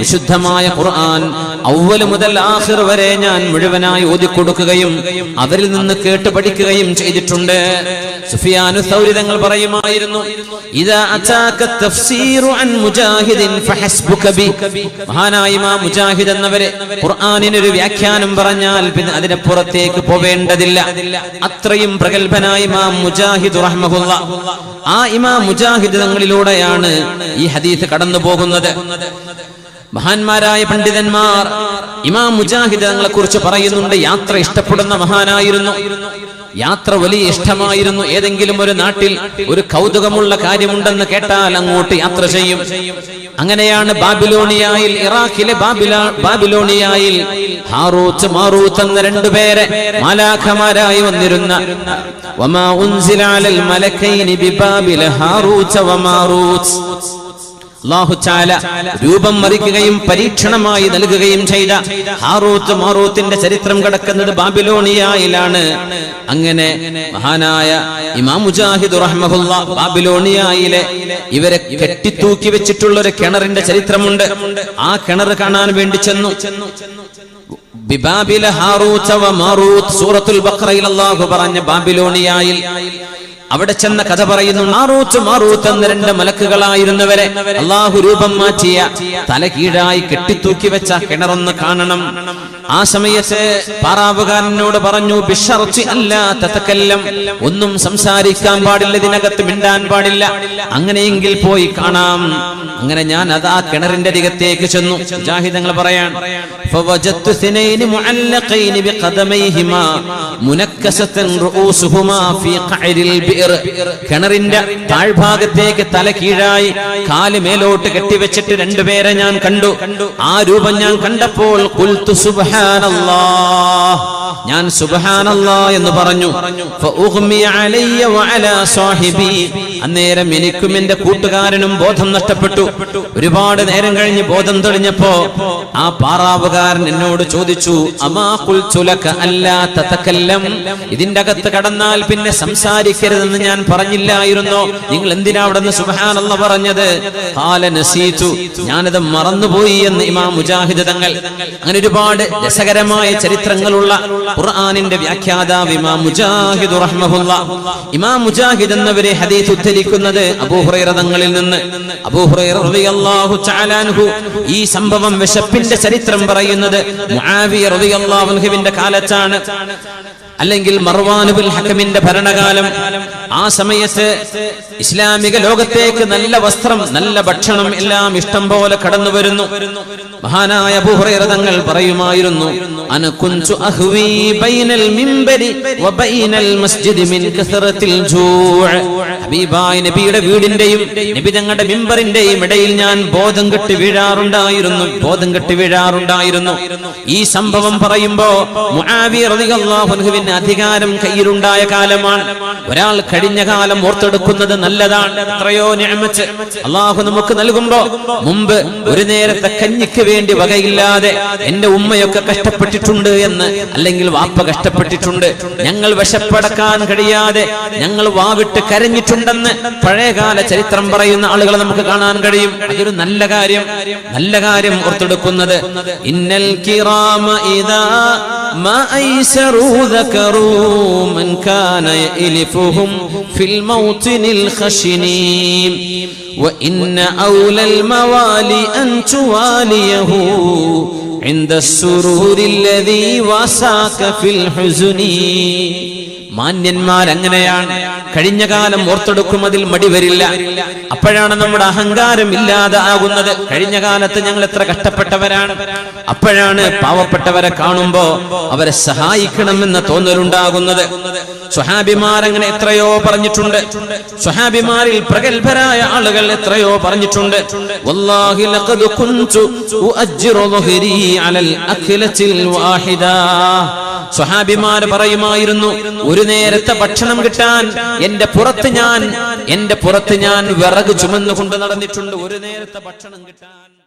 വിശുദ്ധമായ ഖുർആൻ ഔവൽ മുതൽ ആഖിർ വരെ ഞാൻ മുഴുവനായി ഓതി കൊടുക്കുകയും അവരിൽ നിന്ന് കേട്ട് പഠിക്കുകയും ചെയ്തിട്ടുണ്ട്. സുഫിയാനു സൗരിതങ്ങൾ പറയുമായിരുന്നു മുജാഹിദ് എന്നവരെ ഖുർആാനിനൊരു വ്യാഖ്യാനം പറഞ്ഞാൽ പിന്നെ അതിനെ പുറത്തേക്ക് പോവേണ്ടതില്ല. അത്രയും പ്രഗത്ഭനായ ഇമാം മുജാഹിദ് റഹ്മഹുല്ല. ആ ഇമാം മുജാഹിദ് തങ്ങളിലൂടെയാണ് ഈ ഹദീസ് കടന്നു പോകുന്നത് മഹാന്മാരായ പണ്ഡിതന്മാർ ഇമാം മുജാഹിദ് തങ്ങളെ കുറിച്ച് പറയുന്നുണ്ട് യാത്ര ഇഷ്ടപ്പെടുന്ന മഹാനായിരുന്നു. യാത്ര വലിയ ഇഷ്ടമായിരുന്നു. ഏതെങ്കിലും ഒരു നാട്ടിൽ ഒരു കൗതുകമുള്ള കാര്യമുണ്ടെന്ന് കേട്ടാൽ അങ്ങോട്ട് യാത്ര ചെയ്യും. അങ്ങനെയാണ് ബാബിലോണിയായിൽ ഇറാഖിലെ ബാബിലാ ബാബിലോണിയായിൽ ഹാറൂത്ത് മാറൂത്ത് എന്ന രണ്ടുപേരെ മാലാഖമാരായി വന്നിരുന്ന വമാ ഉൻസിലാലൽ മലക്കൈനി ബിബാബിൽ ഹാറൂത്ത് വമാറൂത്ത്. അള്ളാഹു ചാല രൂപം മറിക്കുകയും പരീക്ഷണമായി നൽകുകയും ചെയ്ത ഹാറൂത്ത് മാറൂത്തിന്റെ ചരിത്രം കിടക്കുന്നത് ബാബിലോണിയയിലാണ്. അങ്ങനെ മഹാനായ ഇമാം മുജാഹിദ് റഹ്മഹുല്ല ബാബിലോണിയയിലെ ഇവരെ കെട്ടിത്തൂക്കി വെച്ചിട്ടുള്ള ഒരു കിണറിന്റെ ചരിത്രമുണ്ട്. ആ കിണർ കാണാൻ വേണ്ടി ചെന്നു. ബിബാബില ഹാറൂത്ത് സൂറത്തുൽ ബക്രയിൽ അള്ളാഹു പറഞ്ഞ ബാബിലോണിയയിൽ അവിടെ ചെന്ന കഥ പറയുന്നു മാറൂത്ത് മാറൂത്ത് എന്ന രണ്ട് മലക്കുകളായിരുന്നവരെ. അള്ളാഹു രൂപം മാറ്റിയ തല കീഴായി കെട്ടിത്തൂക്കി വെച്ച കിണറൊന്ന് കാണണം. ആ സമയത്ത് പാറാവുകാരനോട് പറഞ്ഞു ബിഷർച്ചി അല്ല തത്തക്കെല്ലാം ഒന്നും സംസാരിക്കാൻ പാടില്ല ഇതിനകത്ത് മിണ്ടാൻ പാടില്ല. അങ്ങനെയെങ്കിൽ പോയി കാണാം. അങ്ങനെ ഞാൻ അത് ആ കിണറിന്റെ അരികത്തേക്ക് ചെന്നു. ജാഹിദങ്ങൾ പറയാൻ കിണറിന്റെ താഴ്ഭാഗത്തേക്ക് തല കീഴായി കാൽ മേലോട്ട് കെട്ടിവെച്ചിട്ട് രണ്ടുപേരെ ഞാൻ കണ്ടു. ആ രൂപം ഞാൻ കണ്ടപ്പോൾ സുബ്ഹാനല്ലാഹ്. ഞാൻ സുബ്ഹാനല്ലാ എന്ന് പറഞ്ഞു. അന്നേരം എനിക്കും എന്റെ കൂട്ടുകാരനും ബോധം നഷ്ടപ്പെട്ടു. ഒരുപാട് നേരം കഴിഞ്ഞ് ബോധം തെളിഞ്ഞപ്പോ ആ പാറാവുകാരൻ എന്നോട് ചോദിച്ചു അമാ ലക അല്ലാ ഇതിന്റെ അകത്ത് കടന്നാൽ പിന്നെ സംസാരിക്കരുതെന്ന് ഞാൻ പറഞ്ഞില്ലായിരുന്നു? നിങ്ങൾ എന്തിനാ അവിടെ നിന്ന് സുബ്ഹാനല്ലാ പറഞ്ഞത്? ഞാനത് മറന്നുപോയി എന്ന് ഇമാം മുജാഹിദ് തങ്ങൾ. അങ്ങനെ ഒരുപാട് രസകരമായ ചരിത്രങ്ങളുള്ള ഖുർആാനിന്റെ വ്യാഖ്യാതാവ് ഇമാം മുജാഹിദ് ഇമാ ഇമാം മുജാഹിദ് എന്നവരെ ഹദീസ് ഉദ്ധരിക്കുന്നത് അബൂഹുറങ്ങളിൽ നിന്ന്. അബൂഹുറു ഈ സംഭവം വിശപ്പിന്റെ ചരിത്രം പറയുന്നത് കാലത്താണ്. അല്ലെങ്കിൽ മർവാനുബുൽ ഹക്കമിന്റെ ഭരണകാലം. ആ സമയത്ത് ഇസ്ലാമിക ലോകത്തേക്ക് നല്ല വസ്ത്രം നല്ല ഭക്ഷണം എല്ലാം ഇഷ്ടം പോലെ കടന്നു വരുന്നു. മഹാനായ ഭൂഹ്രതങ്ങൾ തങ്ങൾ പറയുമായിരുന്നു അന കുൻതു അഹ്വി ബൈനൽ വബൈനൽ മസ്ജിദി മിൻ കസറത്തിൽ ഹബീബായ നബിയുടെ വീടിന്റെയും നബി തങ്ങളുടെ മിമ്പറിന്റെയും ഇടയിൽ ഞാൻ ബോധം കെട്ടി വീഴാറുണ്ടായിരുന്നു ബോധം കെട്ടി വീഴാറുണ്ടായിരുന്നു. ഈ സംഭവം പറയുമ്പോ മുആവിയ റളിയല്ലാഹു അൻഹുവിന് അധികാരം കയ്യിലുണ്ടായ കാലമാണ്. ഒരാൾ കഴിഞ്ഞ കാലം ഓർത്തെടുക്കുന്നത് നല്ലതാണ്. എത്രയോ നിഅമത്ത് അള്ളാഹു നമുക്ക് നൽകുമ്പോ മുമ്പ് ഒരു നേരത്തെ കഞ്ഞിക്ക് വേണ്ടി വകയില്ലാതെ എന്റെ ഉമ്മയൊക്കെ കഷ്ടപ്പെട്ടിട്ടുണ്ട് എന്ന് അല്ലെങ്കിൽ വാപ്പ കഷ്ടപ്പെട്ടിട്ടുണ്ട്. ഞങ്ങൾ വിശപ്പടക്കാൻ കഴിയാതെ ഞങ്ങൾ വാവിട്ട് കരഞ്ഞിട്ടുണ്ടെന്ന് പഴയകാല ചരിത്രം പറയുന്ന ആളുകളെ നമുക്ക് കാണാൻ കഴിയും. അതൊരു നല്ല കാര്യം. നല്ല കാര്യം ഓർത്തെടുക്കുന്നത്. ഇന്നൽ കിറാമ ഇതാ ما أيسروا ذكروا من كان يئلفهم في الموطن الخشنين. وإن أولى الموالي أن تواليه عند السرور الذي واساك في الحزن. മാന്യന്മാർ അങ്ങനെയാണ് കഴിഞ്ഞ കാലം ഓർത്തെടുക്കും അതിൽ മടി വരില്ല. അപ്പോഴാണ് നമ്മുടെ അഹങ്കാരം ഇല്ലാതെ ആകുന്നത്. കഴിഞ്ഞ കാലത്ത് ഞങ്ങൾ എത്ര കഷ്ടപ്പെട്ടവരാണ്. അപ്പോഴാണ് പാവപ്പെട്ടവരെ കാണുമ്പോ അവരെ സഹായിക്കണമെന്ന തോന്നലുണ്ടാകുന്നത്. സ്വഹാബിമാർ അങ്ങനെ എത്രയോ പറഞ്ഞിട്ടുണ്ട്. സ്വഹാബിമാരിൽ പ്രഗത്ഭരായ ആളുകൾ എത്രയോ പറഞ്ഞിട്ടുണ്ട്. വല്ലാഹി സ്വഹാബിമാർ പറയുമായിരുന്നു ഒരു നേരത്തെ ഭക്ഷണം കിട്ടാൻ എന്റെ പുറത്ത് ഞാൻ എന്റെ പുറത്ത് ഞാൻ വിറക് ചുമന്നുകൊണ്ട് നടന്നിട്ടുണ്ട്. ഒരു നേരത്തെ ഭക്ഷണം കിട്ടാൻ